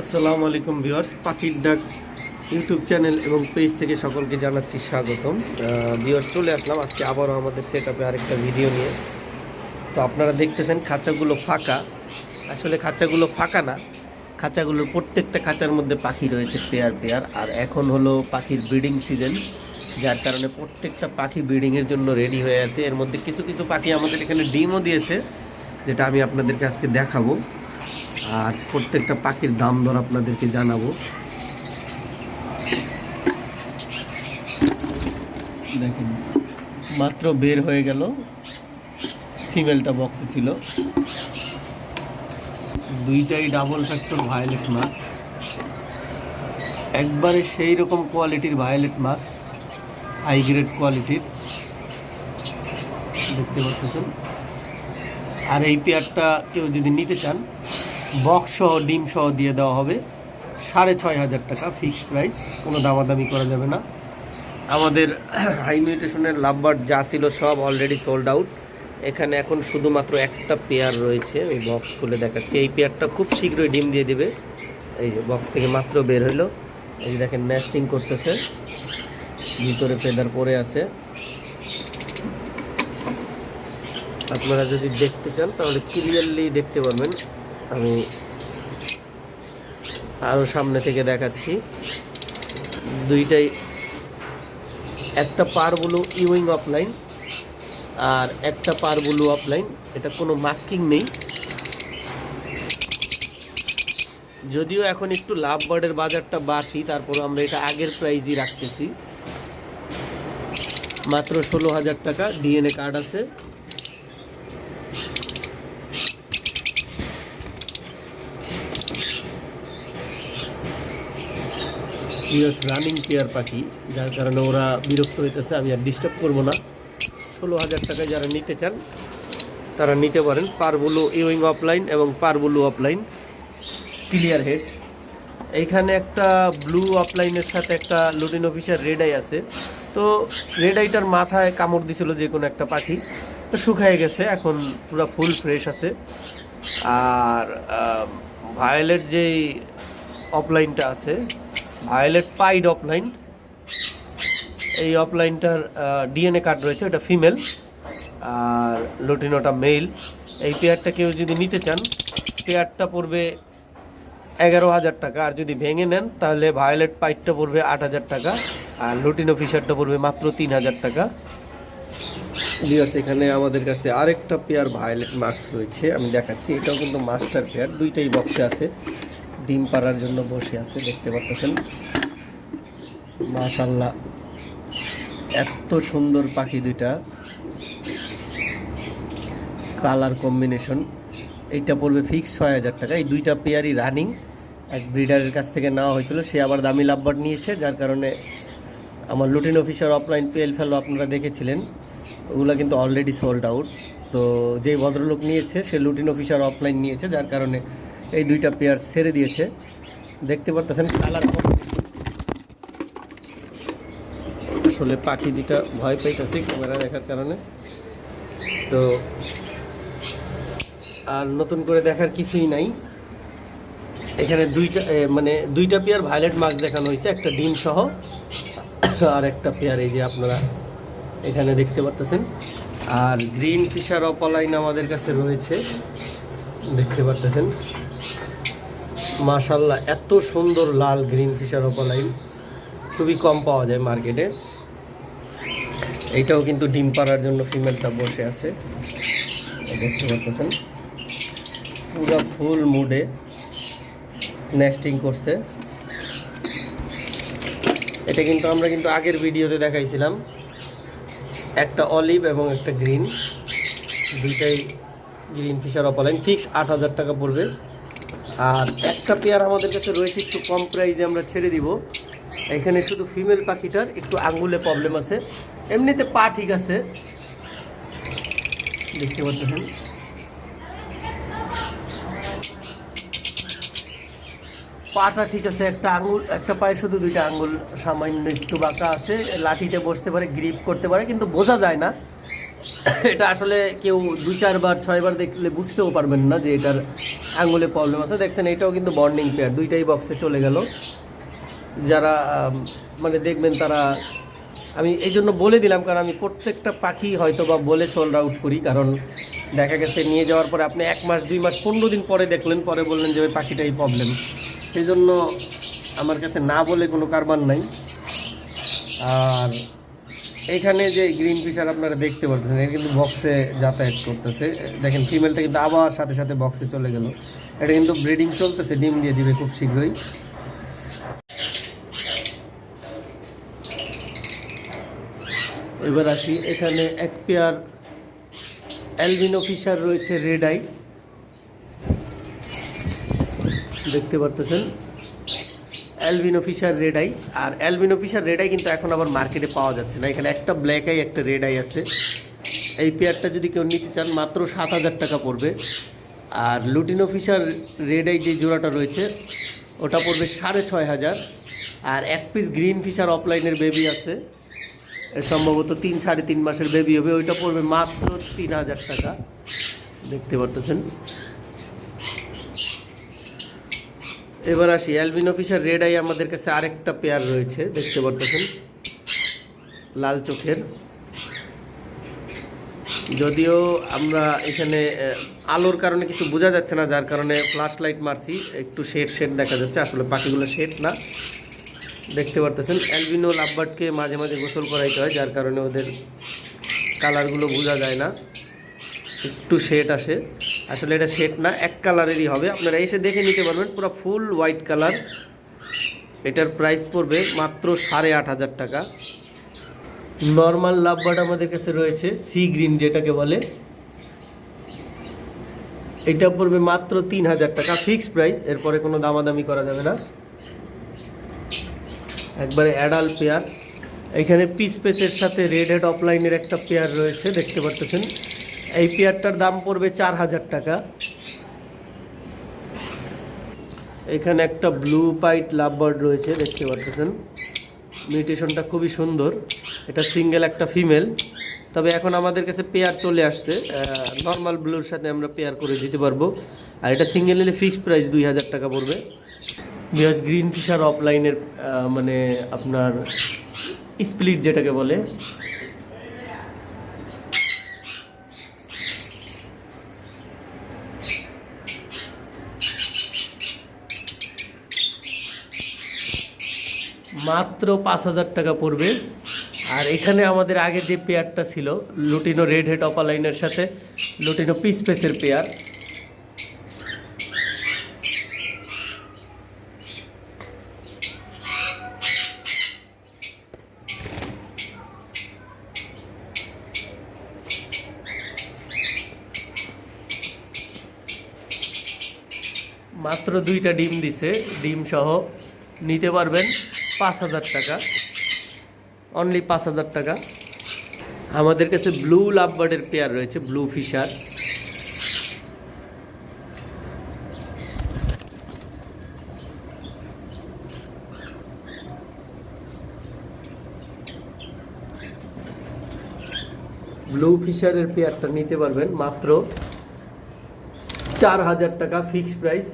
আসসালামু আলাইকুম ভিউয়ার্স, পাখির ডাক ইউটিউব চ্যানেল এবং পেজ থেকে সকলকে জানাচ্ছি স্বাগতম। ভিউয়ার্স, চলে আসলাম আজকে আবারও আমাদের সেট আপে আরেকটা ভিডিও নিয়ে। তো আপনারা দেখতেছেন খাঁচাগুলো ফাঁকা। আসলে খাঁচাগুলো ফাঁকা না, খাঁচাগুলোর প্রত্যেকটা খাঁচার মধ্যে পাখি রয়েছে পেয়ার পেয়ার আর এখন হলো পাখির ব্রিডিং সিজন যার কারণে প্রত্যেকটা পাখি ব্রিডিংয়ের জন্য রেডি হয়ে আছে। এর মধ্যে কিছু কিছু পাখি আমাদের এখানে ডিমও দিয়েছে, যেটা আমি আপনাদেরকে আজকে দেখাবো। আর প্রত্যেকটা পাখির দাম দর আপনাদেরকে জানাব। দেখেন, মাত্র বের হয়ে গেল। ফিমেলটা বক্সে ছিল। দুইটাই ডাবল ফ্যাক্টর ভায়োলেট মাস্ক একবারে সেই রকম কোয়ালিটির ভায়োলেট মাস্ক হাই গ্রেড কোয়ালিটির দেখতে পাচ্ছেন? আর এই পেয়ারটা কেউ যদি নিতে চান বক্স সহ, ডিম সহ দিয়ে দেওয়া হবে। সাড়ে ছয় হাজার টাকা ফিক্সড প্রাইস কোনো দামাদামি করা যাবে না। আমাদের হাই মিউটেশনের লাভবার্ড যা ছিল সব অলরেডি সোল্ড আউট এখানে এখন শুধুমাত্র একটা পেয়ার রয়েছে আমি বক্স খুলে দেখাচ্ছি। এই পেয়ারটা খুব শীঘ্রই ডিম দিয়ে দিবে। এই যে বক্স থেকে মাত্র বের হইল। এই দেখেন নেস্টিং করতেছে। ভিতরে ফেদার পরে আছে। আপনারা যদি দেখতে চান, তাহলে ক্লিয়ারলি দেখতে পারবেন। আমি আরও সামনে থেকে দেখাচ্ছি। দুইটাই, একটা পার ব্লু ইউইং অফলাইন আর একটা পার ব্লু অফলাইন এটা কোনো মাস্কিং নেই। যদিও এখন একটু লাভ বার্ডের বাজারটা বাড়তি, তারপর আমরা এটা আগের প্রাইজই রাখতেছি। মাত্র ষোলো হাজার টাকা ডিএনএ কার্ড আছে। ইউএস রানিং পেয়ার পাখি, যার কারণে ওরা বিরক্ত হইতেছে, আমি আর ডিস্টার্ব করব না। ষোলো হাজার টাকায় যারা নিতে চান, তারা নিতে পারেন। পারবুলু ইউইং অফলাইন এবং পারবুলু অফলাইন ক্লিয়ার হেড এইখানে একটা ব্লু অফলাইনের সাথে একটা লুটিন অফিসার রেড আই আছে। তো রেড আইটার মাথায় কামড় দিছিল যে কোনো একটা পাখি। তো শুকায় গেছে, এখন পুরো ফুল ফ্রেশ আছে। আর ভায়োলেট যেই অফলাইনটা আছে ভায়োলেট পাইড অফলাইন এই অফলাইনটার ডিএনএ কার্ড রয়েছে, ওটা ফিমেল আর লুটিনোটা মেল এই পেয়ারটা কেউ যদি নিতে চান পেয়ারটা পড়বে এগারো হাজার টাকা, আর যদি ভেঙে নেন, তাহলে ভায়োলেট পাইটটা পড়বে আট হাজার টাকা, আর লুটিনো ফিশারটা পড়বে মাত্র তিন হাজার টাকা। বিয়ার্স এখানে আমাদের কাছে আরেকটা পেয়ার ভায়োলেট মাস্ক রয়েছে, আমি দেখাচ্ছি। এটাও কিন্তু মাস্টার পেয়ার দুইটাই বক্সে আছে। ডিম পাড়ার জন্য বসে আছে, দেখতে পাচ্ছেন। মাশাল্লাহ এত সুন্দর পাখি দুইটা। কালার কম্বিনেশন এইটা পড়বে ফিক্স ছয় হাজার টাকা। এই দুইটা পেয়ারই রানিং এক ব্রিডারের কাছ থেকে নেওয়া হয়েছিল, সে আবার দামি লাভবার নিয়েছে, যার কারণে আমার লুটিন অফিসার অফলাইন পেল ফেলো আপনারা দেখেছিলেন। ওগুলো কিন্তু অলরেডি সোল্ড আউট তো যেই ভদ্রলোক নিয়েছে, সে লুটিন অফিসার অফলাইন নিয়েছে, যার কারণে এই দুইটা পেয়ার ছেড়ে দিয়েছে। দেখতে পারতেছেন কালার আসলে পাখি দুটা ভয় পাইতেছে ক্যামেরা দেখার কারণে। তো আর নতুন করে দেখার কিছুই নাই। এখানে দুইটা মানে দুইটা পেয়ার ভায়োলেট মাছ দেখানো হয়েছে, একটা ডিম সহ আর একটা পেয়ার এই যে আপনারা এখানে দেখতে পারতেছেন। আর গ্রিন ফিশার অপলাইন আমাদের কাছে রয়েছে। দেখতে পারতেছেন। মাশাল্লাহ এত সুন্দর লাল গ্রিন ফিশার অপলাইন। খুবই কম পাওয়া যায় মার্কেটে। এইটাও কিন্তু ডিম পাড়ার জন্য ফিমেলটা বসে আছে। দেখতে পাচ্ছেন পুরো ফুল মুডে নেস্টিং করছে। এটা কিন্তু আমরা কিন্তু আগের ভিডিওতে দেখাইছিলাম। একটা অলিভ এবং একটা গ্রিন। দুইটাই গ্রিন ফিশার অপালাইন ফিক্স আট হাজার টাকা পড়বে। আর একটা পেয়ার আমাদের কাছে রয়েছে, একটু কম প্রাইজে আমরা ছেড়ে দিব। এখানে শুধু ফিমেল পাখিটার, একটু আঙ্গুলে প্রবলেম আছে। এমনিতে পা ঠিক আছে। দেখতে পাচ্ছেন? পাটা ঠিক আছে, একটা আঙুল, একটা পায়ে শুধু দুইটা আঙুল সামান্য একটু বাঁকা আছে, লাঠিতে বসতে পারে গ্রিপ করতে পারে, কিন্তু বোঝা যায় না। এটা আসলে কেউ দু চারবার, ছয়বার দেখলে বুঝতেও পারবেন না যে এটার আঙুলে প্রবলেম আছে। দেখছেন, এটাও কিন্তু বন্ডিং পেয়ার দুইটাই বক্সে চলে গেল। যারা মানে দেখবেন তারা, আমি এই জন্য বলে দিলাম, কারণ আমি প্রত্যেকটা পাখি হয়তো বা বলে সোল্ড আউট করি, কারণ দেখা গেছে নিয়ে যাওয়ার পরে আপনি এক মাস, দুই মাস, পনেরো দিন পরে দেখলেন, পরে বললেন যে ওই পাখিটাই প্রবলেম সেই জন্য আমার কাছে না বলে কোনো কারবার নাই। আর এখানে যে গ্রিন ফিশার আপনারা দেখতে পাচ্ছেন এটা কিন্তু বক্সে যাতায়াত করতেছে। দেখেন ফিমেলটা কিন্তু আবার সাথে সাথে বক্সে চলে গেল। এটা কিন্তু ব্রিডিং চলতেছে, ডিম দিয়ে দিবে খুব শীঘ্রই। এবার আসি, এখানে এক পেয়ার অ্যালবিনো ফিশার রয়েছে রেড আই দেখতে পারতেছেন। অ্যালবিনো ফিশার রেড আই আর অ্যালবিনো ফিশার রেড আই কিন্তু এখন আবার মার্কেটে পাওয়া যাচ্ছে না। এখানে একটা ব্ল্যাক আই একটা রেড আই আছে। এই পেয়ারটা যদি কেউ নিতে চান, মাত্র সাত হাজার টাকা পড়বে। আর লুটিনো ফিশার রেড আই যে জোড়াটা রয়েছে, ওটা পড়বে সাড়ে ছয় হাজার। আর এক পিস গ্রিন ফিশার অফলাইনের বেবি আছে। সম্ভবত তিন, সাড়ে তিন মাসের বেবি হবে। ওইটা পড়বে মাত্র তিন হাজার টাকা। দেখতে পারতেছেন? এবার আসি অ্যালবিনো ফিশার রেড আই আমাদের কাছে আরেকটা পেয়ার রয়েছে, দেখতে পারতেছেন? লাল চোখের। যদিও আমরা এখানে আলোর কারণে কিছু বোঝা যাচ্ছে না, যার কারণে ফ্ল্যাশ লাইট মারছি, একটু শেড শেড দেখা যাচ্ছে, আসলে পাখিগুলো শেড না। দেখতে পারতেছেন অ্যালবিনো লাভবার্ডকে মাঝে মাঝে গোসল করাইতে হয়, যার কারণে ওদের কালারগুলো বোঝা যায় না। একটু শেড আসে। আসলে এটা শেড না, এক কালারেরই হবে। আপনারা এসে দেখে নিতে পারবেন, পুরো ফুল হোয়াইট কালার এটার প্রাইস পড়বে মাত্র সাড়ে আট হাজার টাকা। নর্মাল লাভবার্ড আমাদের কাছে রয়েছে সি গ্রিন যেটাকে বলে। এটা পড়বে মাত্র তিন হাজার টাকা ফিক্সড প্রাইস এরপরে কোনো দামাদামি করা যাবে না। একবারে অ্যাডাল পেয়ার এখানে পিস পেসের সাথে রেড হেড অফলাইনের একটা পেয়ার রয়েছে, দেখতে পাচ্ছেন এই পেয়ারটার দাম পড়বে চার হাজার টাকা। এখানে একটা ব্লু পাইট লাভবার্ড রয়েছে, দেখতে পাচ্ছেন। মিউটেশনটা খুবই সুন্দর। এটা সিঙ্গেল একটা ফিমেল তবে এখন আমাদের কাছে পেয়ার চলে আসছে। নর্মাল ব্লুর সাথে আমরা পেয়ার করে দিতে পারব। আর এটা সিঙ্গেল নিলে ফিক্সড প্রাইস দুই হাজার টাকা পড়বে। বিকজ গ্রিন ফিশার অফলাইনের মানে আপনার স্প্লিট যেটাকে বলে মাত্র পাঁচ হাজার টাকা পড়বে। আর এখানে আমাদের আগে যে পেয়ারটা ছিল, লুটিনো রেড হেড অপালাইনের সাথে লুটিনো পিস পেসের পেয়ার। মাত্র দুইটা ডিম দিছে, ডিম সহ নিতে পারবেন। পাঁচ হাজার টাকা। অনলি পাঁচ হাজার টাকা। আমাদের কাছে ব্লু লাভবার্ডের পেয়ার রয়েছে ব্লু ফিশার ব্লু ফিশারের পেয়ারটা নিতে পারবেন মাত্র চার হাজার টাকা ফিক্সড প্রাইস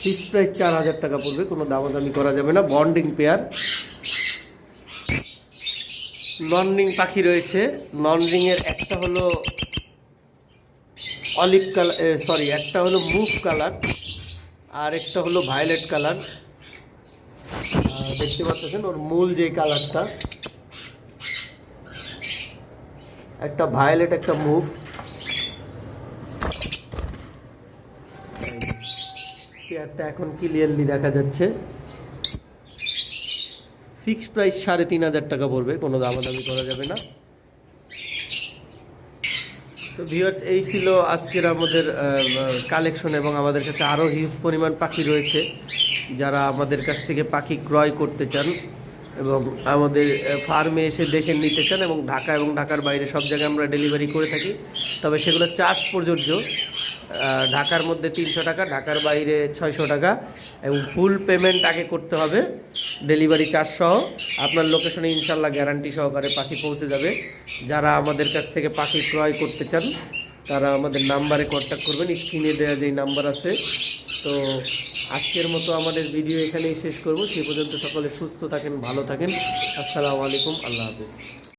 ফিক্সড প্রাইস চার হাজার টাকা পড়বে, কোনো দামাদামি করা যাবে না। বন্ডিং পেয়ার ননরিং পাখি রয়েছে। ননরিংয়ের একটা হলো অলিভ কালার সরি একটা হলো মুভ কালার আর একটা হলো ভায়োলেট কালার দেখতে পাচ্ছেন ওর মূল যে কালারটা একটা ভায়োলেট একটা মুভ পেয়ারটা এখন ক্লিয়ারলি দেখা যাচ্ছে। ফিক্সড প্রাইস সাড়ে তিন হাজার টাকা পড়বে, কোনো দামাদামি করা যাবে না। তো ভিউয়ার্স এই ছিল আজকের আমাদের কালেকশন এবং আমাদের কাছে আরও হিউজ পরিমাণ পাখি রয়েছে। যারা আমাদের কাছ থেকে পাখি ক্রয় করতে চান এবং আমাদের ফার্মে এসে দেখে নিতে চান এবং ঢাকা এবং ঢাকার বাইরে সব জায়গায় আমরা ডেলিভারি করে থাকি, তবে সেগুলো চার্জ প্রযোজ্য। ঢাকার মধ্যে তিনশো টাকা, ঢাকার বাইরে ছয়শো টাকা, এবং ফুল পেমেন্ট আগে করতে হবে। ডেলিভারি চার্জ সহ। আপনার লোকেশনে ইনশাল্লাহ গ্যারান্টি সহকারে পাখি পৌঁছে যাবে। যারা আমাদের কাছ থেকে পাখি ক্রয় করতে চান, তারা আমাদের নাম্বারে কন্ট্যাক্ট করবেন। স্ক্রিনে দেওয়া যেই নাম্বার আছে। তো আজকের মতো আমাদের ভিডিও এখানেই শেষ করব। সে পর্যন্ত সকলে সুস্থ থাকেন, ভালো থাকেন। আসসালামু আলাইকুম। আল্লাহ হাফিজ।